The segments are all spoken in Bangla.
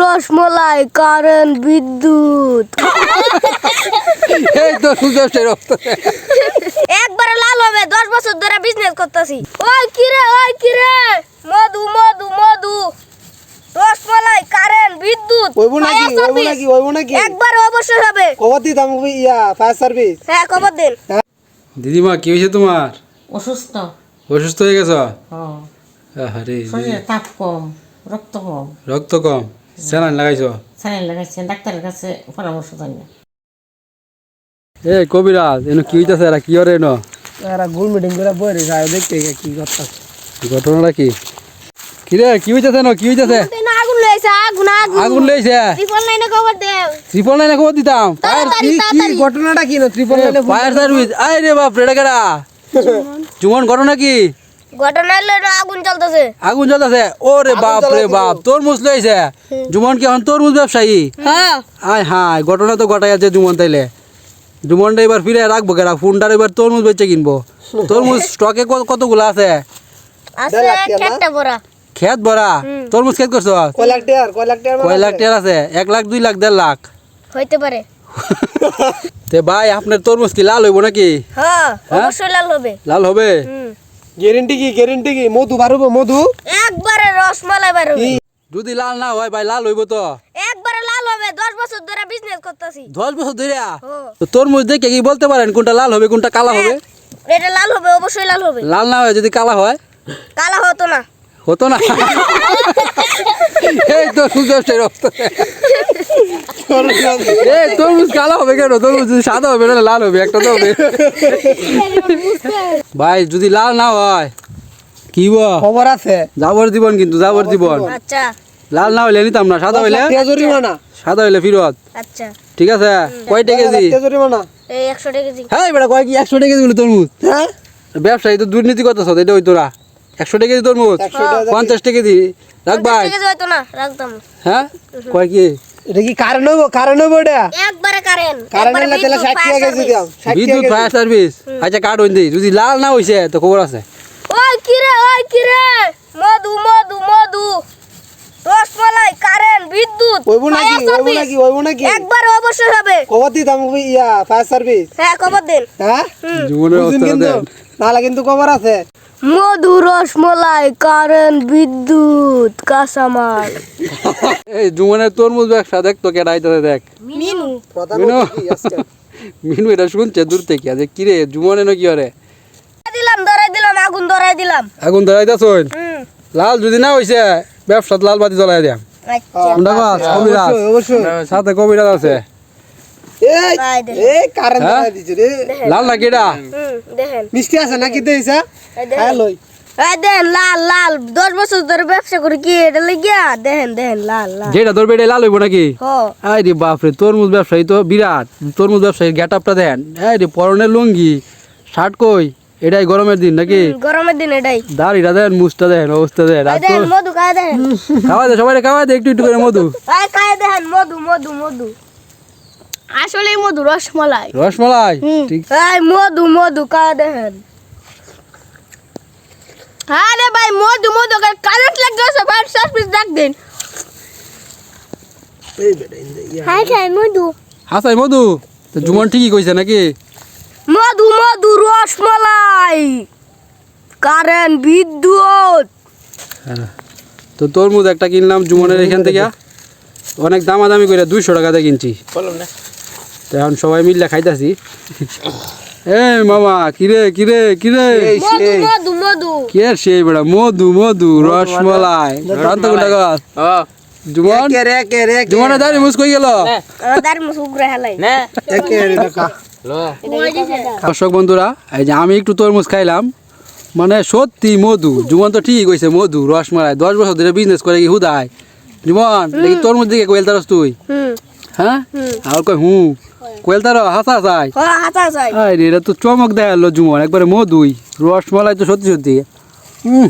রসমলাই কারেন্ট বিদ্যুৎ। এই তো সুযোগের রক্ত। একবারে লাল হবে দশ বছর ধরে বিজনেস করতেছি। ওই কিরে ওই কিরে মধু মধু মধু। রসমলাই কারেন্ট বিদ্যুৎ। হইব নাকি হইব নাকি হইব নাকি? একবারে অবশ্যই হবে। কবার দিতাম ইয়া ফায়ার সার্ভিস। হ্যাঁ খবর দিন। দিদিমা কি হয়েছে তোমার? অসুস্থ। অসুস্থ হয়ে গেছ? হ্যাঁ। আরে শরীরে তাপ কম রক্ত কম। রক্ত কম? স্যালাইন লাগাইছ? স্যালাইন লাগাইছেন ডাক্তারের কাছে পরামর্শ দেন না এ কবিরাজ এনো কি হইতাছে? এরা কি করে এনো? এরা গোল মিটিং করে বই যায় দেখতে কি করতাম ঘটনাটা কি? কি রে কি হইতাছে এনো? কি হইতাছে? আগুন লইছে আগুন আগুন। আগুন লইছে? ত্রিপল লাইনে খবর দেও। ত্রিপল লাইনে খবর দিতাম। কি কি ঘটনাটা কি না? ত্রিপল লাইনে ফায়ার সার্ভিস আই রে বাপ রে কেডা? জুমন ঘটনা কি? ঘটনা হলো আগুন চলতেছে আগুন জ্বলতেছে? ও বাপ রে বাপ তরমুজ লইছে জুমন কি এখন তরমুজ ব্যবসায়ী? হ্যাঁ। আয় হায় ঘটনা তো ঘটাই আছে জুমন তাইলে। জুমনটা এবার ফিরে রাখব কেরা ফোনটার এবার তরমুজ বেচে কিনবো। তরমুজ স্টকে কতগুলো আছে? আছে দেড় লাখ টাকা না? একটা বড়া খেত ভরা? তরমুজ খেত করছ? কয় লাখ টিয়ার কয় লাখ টিয়ার কয় লাখ টাকার আছে? এক লাখ দুই লাখ দেড় লাখ? হইতে পারে। তে ভাই আপনার তরমুজ কি লাল হইব নাকি? হ্যাঁ অবশ্যই লাল হবে। লাল হবে? গ্যারেন্টি কি গ্যারেন্টি কি? মধু বাড়বো মধু? একবারে রসমালাই বের হবে যদি লাল না হয় ভাই লাল হইব তো। একবারে লাল হবে দশ বছর ধরে বিজনেস করতেছি। দশ বছর ধরে? তো তরমুজ দেখে কি বলতে পারেন কোনটা লাল হবে কোনটা কালা হবে? এটা লাল হবে অবশ্যই লাল হবে। লাল না হয় যদি কালা হয়? কালা হতো না। হতো না। এই তো সুযোগের রক্ত। এই তরমুজ কালো হবে কেন? তরমুজ সাদা হবে না লাল হবে একটা তো হবে। ভাই যদি লাল না হয় কি খবর আছে। যাবর জীবন কিন্তু যাবর জীবন। আচ্ছা। লাল না হইলে নিতাম না সাদা হইলে সাদা হইলে ফিরত। আচ্ছা। ঠিক আছে? কয়টা কেজি? এই একশো টাকা কেজি। হ্যাঁ বেটা কয় কি? একশো টাকা কেজি বলে তরমুজ। হ্যাঁ? ব্যবসায়ী তো দুর্নীতি করতেছ এটা ওই তোরা একশো টাকা কেজি তরমুজ? পঞ্চাশ টাকা দি রাখ ভাই। কেজি হয়তো না রাখতাম না। হ্যাঁ? কয় কি? এটা কি কারণ হইব? কারণ হইব এটা? একবারে কারেন্ট কারণ হইলে তাহলে ষাট টাকা কেজি বিদ্যুৎ ফায়ার সার্ভিস আচ্ছা কার্ড হইন যদি লাল না হইছে তো খবর আছে। ওই কিরে ওই কিরে মধু মধু মধু। রসমালাই কারেন্ট বিদ্যুৎ হইব নাকি service। নাকি হইব নাকি? একবারে অবশ্যই হবে। কবার দিতাম ইয়া ফায়ার সার্ভিস হ্যাঁ খবর দিন। হ্যাঁ? জীবনের অবস্থা দেন। কিন্তু খবর আছে। মধু রসমালাই কারেন্ট বিদ্যুৎ কাঁচামাল। এই জুমনের তরমুজ ব্যবসা দেখ তো কেডা আইতাছে দেখ। মিনু। আজকে মিনু? এটা শুনছে দূর থেকে যে কিরে জুমনে না কি করে দিলাম ধরাই দিলাম আগুন ধরাই দিলাম। এখন ধরাইতাছন হুম। লাল যদি না হইছে ব্যবসাত লাল বাতি জ্বলাই দিয়া। আচ্ছা। কবিরাজ। সাথে কবিরাজ আছে। হ্যাঁ? ধরাই দিছে রে। লাল না কেডা মিষ্টি আছে নাকি দেইছা? এই হ্যাঁ লই। দেখেন লাল লাল। দশ বছর ধরে ব্যবসা করি কি এটা লাগিয়া? দেখেন দেখেন লাল লাল। যেটা ধরবে এটা লাল হইব নাকি? হ। আই রে বাপরে তরমুজ ব্যবসায়ী তো বিরাট। তরমুজ ব্যবসায়ীর গেট আপটা দেন। এই রে পরনের লুঙ্গি শার্ট কই? এটাই গরমের দিন নাকি? গরমের দিন এটাই। দাড়িটা দেন মুছটা দেন অবস্থা দেন মধু খায় দেখেন খাওয়া দে সবাই খাওয়া দে একটু একটু করে মধু। এই খায় দেখেন মধু মধু মধু। আসলে মধু রসমালাই। রসমালাই? ঠিক। এই মধু মধু খায় দেখেন আরে ভাই মধু মধু কারেন্ট লাগছে ফায়ার সার্ভিস ডাক দিন। এই বেটা ইন্দে ইয়া। হাই খাই মধু। হাসাই মধু? তো জুমন ঠিকই কইছে নাকি? মধু মধু রসমালাই কারেন্ট বিদ্যুৎ। তো তরমুজ একটা কিনলাম জুমনের এখান থেকে। অনেক দামাদামি করে দুইশো টাকাতে কিনছি। তো এখন সবাই মিললে খাইতাছি। এ মামা কিরে কিরে কিরে? কে সেই বেড়া? মধু মধু রসমালাই। শান্ত কোনটা জুমন? জুমনের দাঁড়ি মুস কই গেল? তার মুসুগ্রে হেলাই। কে রে দেখা। দর্শক বন্ধুরা এই যে আমি একটু তরমুজ খাইলাম। মানে সত্যি মধু। জুমন তো ঠিক কইছে মধু রসমালাই দশ বছর ধরে বিজনেস করে কি হুদায়? জুমন দেখি তরমুজ দিকে কোয়েল তারস তুই। হ্যাঁ? আর কই হুঁ। কোয়েল তার হাসা চাই আরে এটা তো চমক দেখাল জুমন একবারে মধুই। রসমালাই তো সত্যি সত্যি। হুম।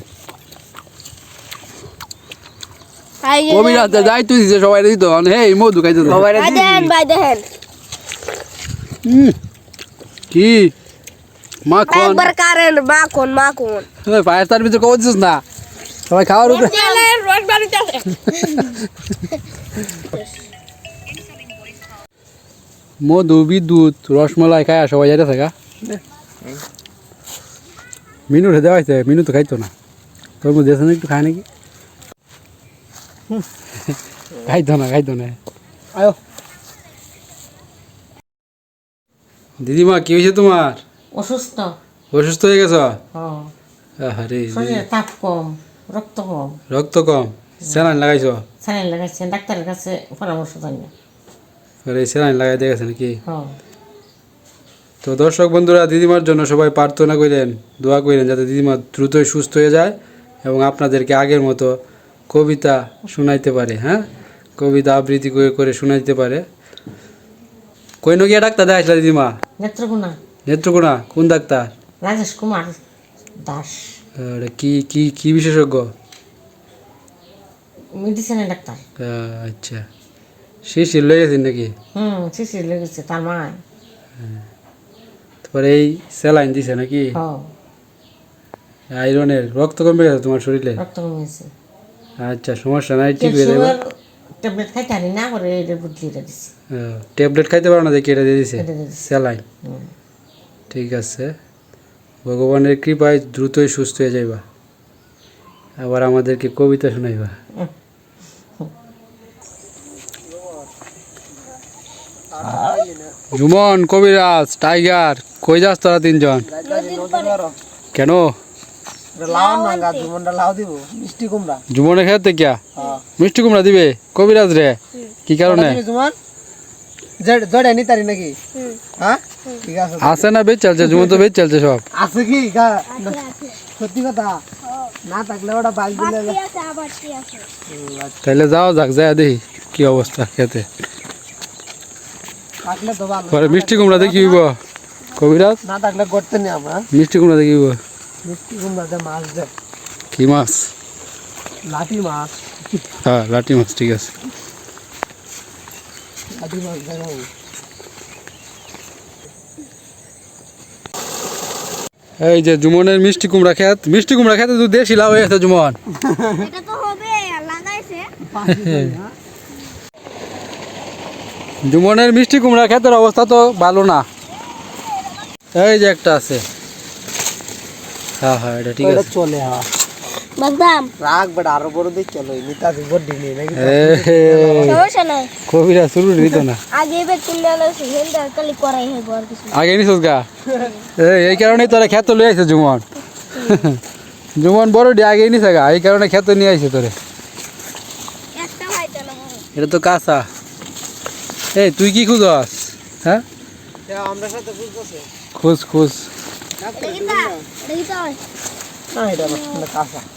কবিরাজ যাই তুই দিছে সবাই দিত হে মধু খাইতে ভাই দেখেন ভাই দেখেন। কি? মাখন। একবার কারেন্ট মাখন মাখন। ফায়ার সার্ভিসে কব দিছিস না। সবাই খাওয়ার উপরে। রস বাড়িতে মধু বিদ্যুৎ রসমালাই খায় সবাই যাইতে থাকা। মিনু রে দেওয়া হয়েছে মিনু তো খাইতো না। তোর মধ্যে না একটু খায় নাকি? খাইতো না খাইতো না। আয়ো। দিদিমা কি হয়েছে তোমার? অসুস্থ। অসুস্থ হয়ে গেছ? হ্যাঁ। আরে তাপ কম রক্ত কম। রক্ত কম? স্যালাইন লাগাইছ? স্যালাইন লাগাচ্ছেন ডাক্তারের কাছে পরামর্শ দেন না আরে স্যালাইন লাগাই দিয়ে গেছে নাকি? হ্যাঁ। তো দর্শক বন্ধুরা দিদিমার জন্য সবাই প্রার্থনা করেন দোয়া করেন যাতে দিদিমা দ্রুতই সুস্থ হয়ে যায় এবং আপনাদেরকে আগের মতো কবিতা শোনাইতে পারে হ্যাঁ? কবিতা আবৃত্তি করে করে শোনাইতে পারে। কই নগিয়া ডাক্তার দেখাইছিল দিদিমা নেত্রকোনা। নেত্রকোনা কোন ডাক্তার? রাজেশ কুমার দাস। আরে কি কি কি বিশেষজ্ঞ? মেডিসিনের ডাক্তার। আহ, আচ্ছা। শিশির লয়ে গেছেন নাকি? হুম শিশি লেগেছে তার মায় তারপরে এই স্যালাইন দিছে নাকি? হ্যাঁ। আয়রনের রক্ত কমে গেছে তোমার শরীরে? রক্ত কমেছে আচ্ছা সমস্যা নাই ঠিক হয়ে যাবে ক্যালসিয়ামের ট্যাবলেট খাইতে পারি না করে এটা বুদ্ধি এটা দিছে। ট্যাবলেট খাইতে পারো না দেখি এটা দিয়ে দিছে? এটা দিয়ে দিছে। স্যালাইন। ঠিক আছে। ভগবানের কৃপায় দ্রুতই সুস্থ হয়ে যাইবা। আবার আমাদেরকে কবিতা শোনাইবা। জুমন কবিরাজ টাইগার কই যাস তোরা তিনজন? কেন? লাও না গা জীবনটা লাও দিব। মিষ্টি কুমড়া। জুমনের খেতে কিয়া? হ্যাঁ। মিষ্টি কুমড়া দিবে? কবিরাজ রে। কি কারণে? তোমার জড়ে নি তারি নাকি? হ্যাঁ? ঠিক আছে। আছে না বেচ চলছে জুমন তো বেচ চলছে সব। আছে কি? গা সত্যি কথা? না থাকলে ওটা বাইক দিলে আছে আবার কি আছে? তাহলে যাও যাক যায় দেখি কি অবস্থা খেতে। থাকলে তো ভালো। পরে মিষ্টি কুমড়া দেখি হইব। কবিরাজ? না থাকলে করতে নি আমরা মিষ্টি কুমড়া দেখি মাছ কি মাছ? লাঠি মাছ। হ্যাঁ লাটি মাছ ঠিক আছে। লাঠি মাছ এই যে জুমনের মিষ্টি কুমড়া খেত মিষ্টি কুমড়া খেতে তুই দেশি লাভ হয়ে গেছে জুমন। এটা তো হবে লাগাইছে জুমনের মিষ্টি কুমড়া খেতের অবস্থা তো ভালো না। এই যে একটা আছে। হ্যাঁ হ্যাঁ এটা ঠিক আছে। চলে হ্যাঁ। রাগ আরও বড় দিক চলো নিতা দিব ডিনি নাকি সমস্যা নাই। কবিরা শুরু দিত না। আগে কালি করাই কিছু এই- তোরা খেত লই আইছে জুমন। জুমন বড় ডি আগে নিছে গা এই কারণে খেত নিয়ে আইছে তোরে। এটা তো কাঁচা। এই তুই কি খুঁজস? হ্যাঁ? আমরা সাথে বুঝতেছে খুঁজ খুঁজ।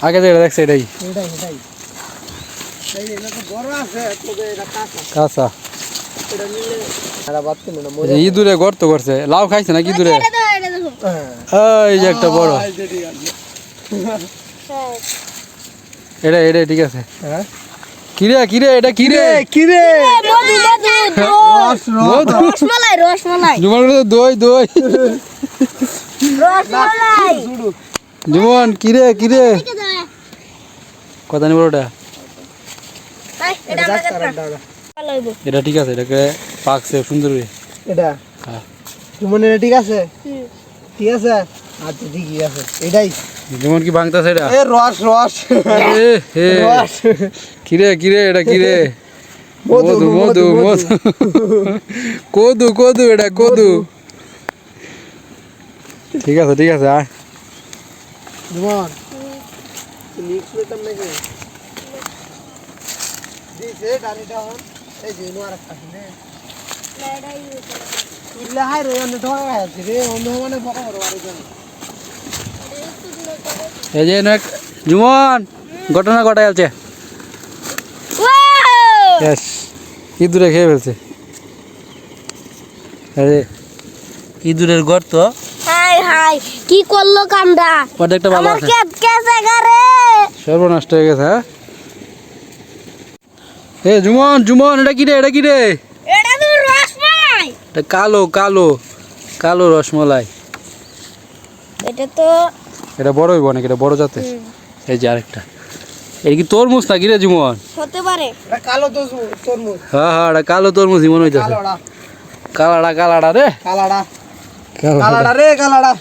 আগে যেটা দেখছে এটাই। এটাই এটাই। এই এটা তো বড় আছে তবে এটা কাঁচা। কাঁচা। এটা নিলে এটা বাদ না এই যে ইঁদুরে গর্ত করছে। লাউ খাইছে না ইঁদুরে? হ্যাঁ এই যে একটা বড়। হ্যাঁ এটা এটা ঠিক আছে। হ্যাঁ? কিরে কিরে এটা কিরে? রসমালাই রসমালাই। দই দই। রসমালাই। জুমন কিরে নিব ওটা এটা ঠিক আছে এটাকে পাকছে সুন্দর এটা? হ্যাঁ। তোমার এটা ঠিক আছে? ঠিক আছে? আচ্ছা ঠিকই আছে। এটাই। জুমন কি ভাঙতাছে এটা? এ রস রস। এ হে। রস। কিরে কিরে এটা কিরে? মধু, মধু মধু মধু, মধু। কদু কদু এটা কদু। ঠিক আছে ঠিক আছে আয়। হন এই যে মানে জুমন ঘটনা ঘটাই আছে ব্যাস ইঁদুরে খেয়ে ফেলছে। আরে ইঁদুরের গর্ত কি করল কামটা অর্ধেকটা ভালো আমার আছে? কেট কেসে গারে সর্বনষ্ট হয়ে গেছে হ্যাঁ? এ জুমন জুমন এটা কি রে এটা কি রে? এটা তো রসমালাই। এটা কালো কালো কালো রসমলাই। এটা তো এটা বড় হইব নাকি? এটা বড় জাতে এই যে আরেকটা। এটা কি তরমুজ নাকি রে জুমন? হতে পারে। এটা কালো তো তরমুজ। হ্যাঁ হ্যাঁ এটা কালো তরমুজই মনে হইতেছে। কালোড়া। কালাড়া কালাড়া রে? কালাড়া। কালাড়া রে কালাড়া।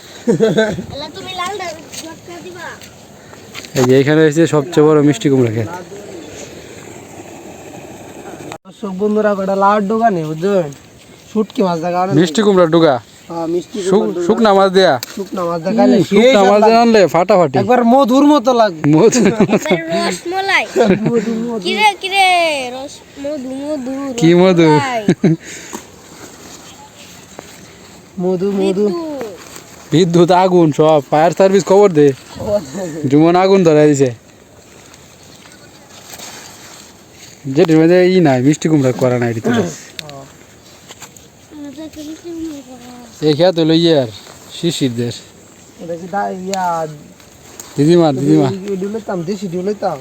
এলা তুমি লালটা ঝটকা দিবা। এই যে এখানে এসে সবচেয়ে বড় মিষ্টি কুমড়া খেত। সব বন্ধুরা কটা লাউড দোকানে বুঝছেন শুটকি মাছ দেখা মিষ্টি কুমড়া ডুগা? হ্যাঁ মিষ্টি শুক- শুকনা মাছ দেয়া? শুকনা মাছ দেখালে শুকনা মাছ দিয়ে আনলে ফাটাফাটি। একবার মধুর মতো লাগবে। মধু রসমলাই। কিরে কিরে? রস মধু মধু কি মধু? মধু মধু। বিদ্যুৎ আগুন সব ফায়ার সার্ভিস খবর দে। জুমন আগুন ধরে দিছে। যেটির মধ্যে ই নাই মিষ্টি কুমড়া করা নাই এই শিশির দেশ। এটা ইয়া দিদিমা দেশি ডি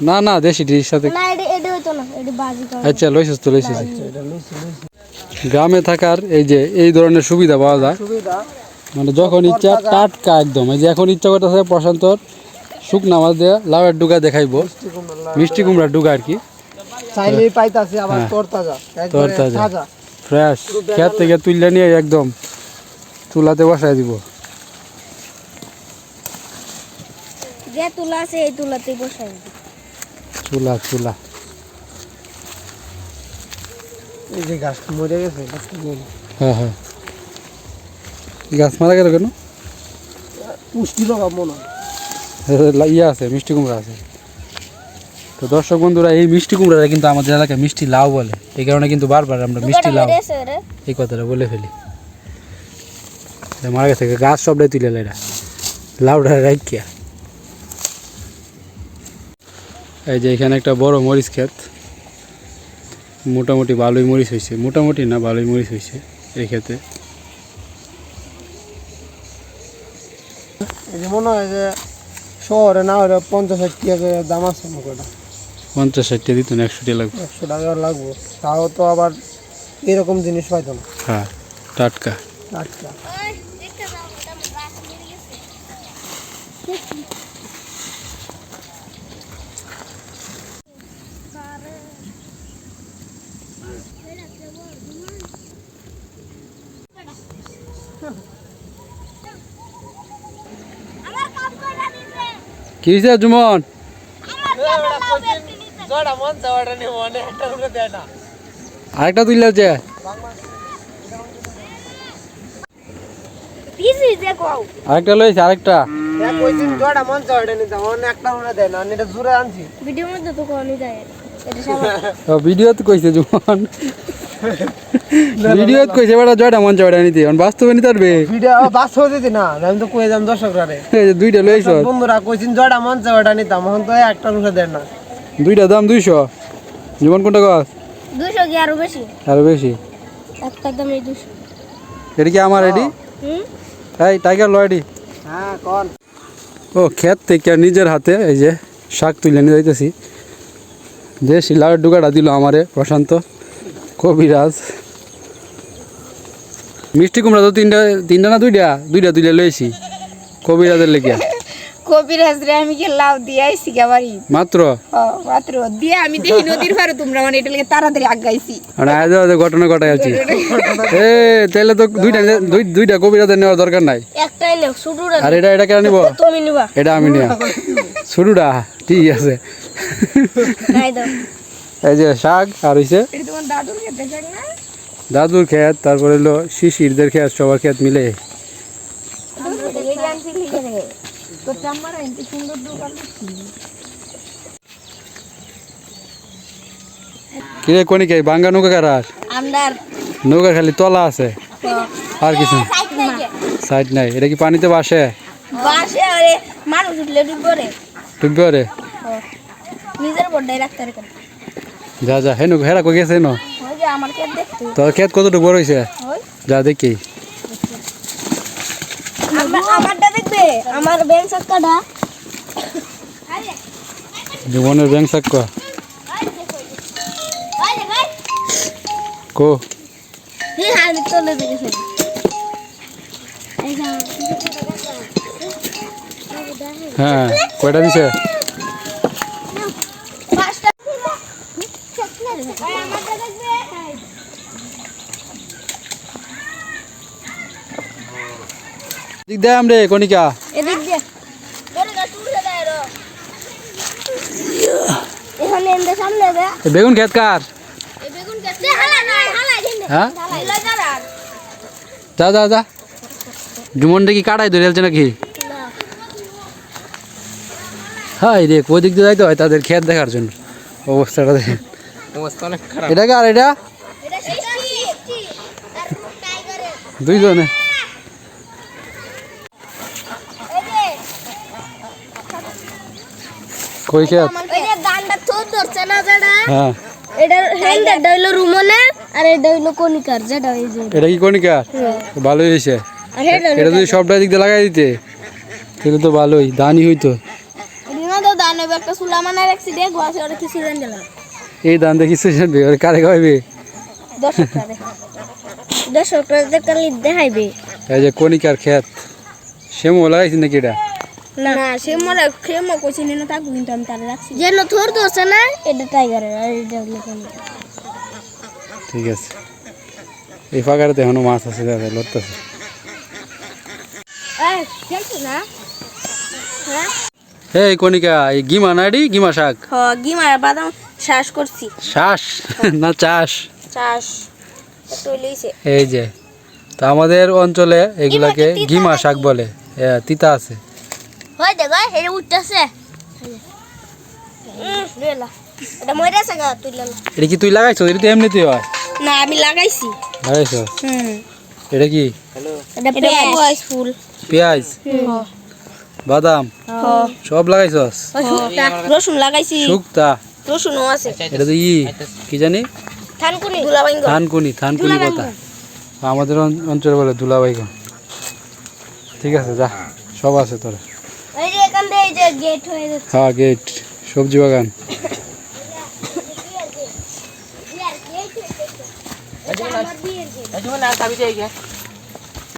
না না দেশিটির সাথে আচ্ছা লইছিস তো লইছিস। লইছি। গ্রামে থাকার এই যে এই ধরনের সুবিধা পাওয়া যায়। সুবিধা। মানে যখন ইচ্ছা টাটকা একদম। এই যে এখন ইচ্ছা করতেছে প্রশান্তর শুকনা মাছ দিয়ে লাউয়ের ডুগা দেখাইবো। মিষ্টি কুমড়া কুমড়ার ডুগা আর কি। চাইলেই পাইতাছি আবার হ্যাঁ। তরতাজা তরতাজা। ফ্রেশ খেত থেকে তুললে নিয়ে একদম। চুলাতে বসায় দিব। যে তুলা আছে এই তুলাতে বসাই দিই। চুলা চুলা। এই যে গাছ মরে গেছে। হ্যাঁ হ্যাঁ। গাছ মারা গেল কেন? পুষ্টি ইয়ে আছে মিষ্টি কুমড়া আছে। তো দর্শক বন্ধুরা এই মিষ্টি কুমড়াটা কিন্তু আমাদের এলাকায় মিষ্টি লাউ বলে। এই কারণে কিন্তু বারবার আমরা মিষ্টি লাউ এই কথাটা বলে ফেলি। মারা গেছে গাছ সবটাই তুলে এরা। লাউডা রাখিয়া এই যে এখানে একটা বড় মরিচ ক্ষেত। মোটামুটি ভালোই মরিচ হয়েছে। মোটামুটি না ভালোই মরিচ হয়েছে এই ক্ষেতে। মনে হয় যে শহরে না হলে পঞ্চাশ ষাট টাকা দাম আছে মোকটা পঞ্চাশ ষাটটা দিত না একশো টাকা লাগবে। একশো টাকা লাগবো। তাও তো আবার এরকম জিনিস পাইতো না। হ্যাঁ টাটকা। আচ্ছা ওই আনছি ভিডিওর মধ্যে তো কোনি যায় এটা সামনে ভিডিও তো কইছে জুমন। ভিডিও কইছে বেটা জয়টা মন জয়টা নিতে এখন বাস্তবে নিতে পারবে। ভিডিও বাস হয়ে দিতি না আমি তো কয়ে যাম দর্শকরা এই যে দুইটা লইছ। বন্ধুরা কইছিন জড়া মন জড়া নিতাম এখন তো একটা উঠে দেয় না। দুইটা দাম দুইশো। জীবন কোনটা গাছ দুশো কি আরও বেশি? আরও বেশি। একটা দামে দুশো এটা কি আমার এডি হুম? এই টাইগার লয়ডি হ্যাঁ কন? ও ক্ষেত থেকে নিজের হাতে এই যে শাক তুলে নিয়ে যাইতেছি। যে শিলার ডুগাটা দিল আমারে প্রশান্ত। কবিরাজ। মিষ্টি কুমড়া তো তিনটা তিনটা না দুইটা? দুইটা তুলে লইছি কবিরাজের লেগে কবিরাজ রে আমি কি লাউ দিয়ে গাবারি মাত্র? মাত্র। দিয়ে আমি দেখি নদীর পারে তোমরা মানে এটা লেগে তাড়াতাড়ি আগাইছি। মানে আজ আজ ঘটনা ঘটাই আছি। এ তাহলে তো দুইটা দুই দুইটা কবিরাজের নেওয়ার দরকার নাই। একটাই আর এটা এটা কেন নিব? তুমি নিবা। এটা আমি নিয়া। শুরুটা ঠিক আছে। নাই দাও। এই যে শাক আর হইছে দাদুর খেত তারপরে হলো শিশিরদের খেত সবার ক্ষেত মিলে। কিরে কোনি কে বাঙ্গা নৌকা কারার নৌকা খালি তলা আছে। আর কিছু সাইড নাই এটা কি পানিতে বাসে? বাসে আরে মানুষ উঠলে ডুববে রে। ডুববে রে? নিজের বড়াই রাখতে রে যা যা হেনু হেরা কই গেছে ন ওই যে আমার কে দেখতে তোর ক্ষেত কতটুকু বড় হয়েছে ওই যা দেখি। আমার আমারটা দেখবে? আমার ব্যাংক সাক্কাটা জীবনের ব্যাংক শাক কো? কো আমি চলে দেখেছি হ্যাঁ কয়টা দিছে? দিক দে আমরে কনিকা এদিক দিয়ে। রো বেগুন খেত কার? হ্যাঁ? যা যা যা। জুমন দেখি কাটাই ধরে যাচ্ছে নাকি? হাই রে কোই দিক দিয়ে যাইতে হয় তাদের খেত দেখার জন্য? অবস্থাটা দেখে অবস্থা অনেক খারাপ। এটা কার এটা? দুইজনে এই যে কই খেত? গানটা থোর ধরছে না যেটা? হ্যাঁ। এটা রুমনের আর এটা হইল যেটা যে। এটা কি ভালোই হয়েছে। এটা এটা যদি সবটা দিক দিয়ে লাগাই দিতে তাহলে তো ভালোই দানি হইতো। এই দান দেখি ওর কারে খাওয়াবে দর্শক টাকা দর্শক টাকা কালি দেখাইবে। এই যে কনিকার ক্ষেত সেমো লাগাইছি নাকি এটা? না। সে মরে সে মো কইছি না থাকব কিন্তু আমি তারে রাখছি। যে থোর ধরছে না এটা টাইগারের আর এটা ঠিক আছে। এই ফাঁকাটাতে এখনও মাছ আছে দাদা লড়তেছে। এই হ্যাঁ? এই কনিকা এই গিমা না এটি? গিমা শাক? হ বাদাম শ্বাস করছি। শ্বাস না চাষ? চাষ। এই যে তো আমাদের অঞ্চলে এগুলাকে গিমা শাক বলে। তিতা আছে। হয় দেখো এটা উঠতেছে এটা মরে গা তুই লেলা এটা কি তুই লাগাইছো? এটা তো এমনিতেই হয়। না আমি লাগাইছি। লাগাইছো? হুম এটা কি? এটা এটা ফুল। পেঁয়াজ? বাদাম? সব লাগাইছস? রসুন লাগাইছি। শুক্তা? রসুনও আছে। এটা তো ই কি জানি? থানকুনি দুলাবাইন থানকুনি থানকুনি পাতা আমাদের অঞ্চলে বলে দুলাবাইগন ঠিক আছে যা। সব আছে তোর। এই যে গেট হয়ে যাচ্ছে। হ্যাঁ গেট সবজি বাগান। হয়ে যাচ্ছে। এটা আমার বিয়ের গেট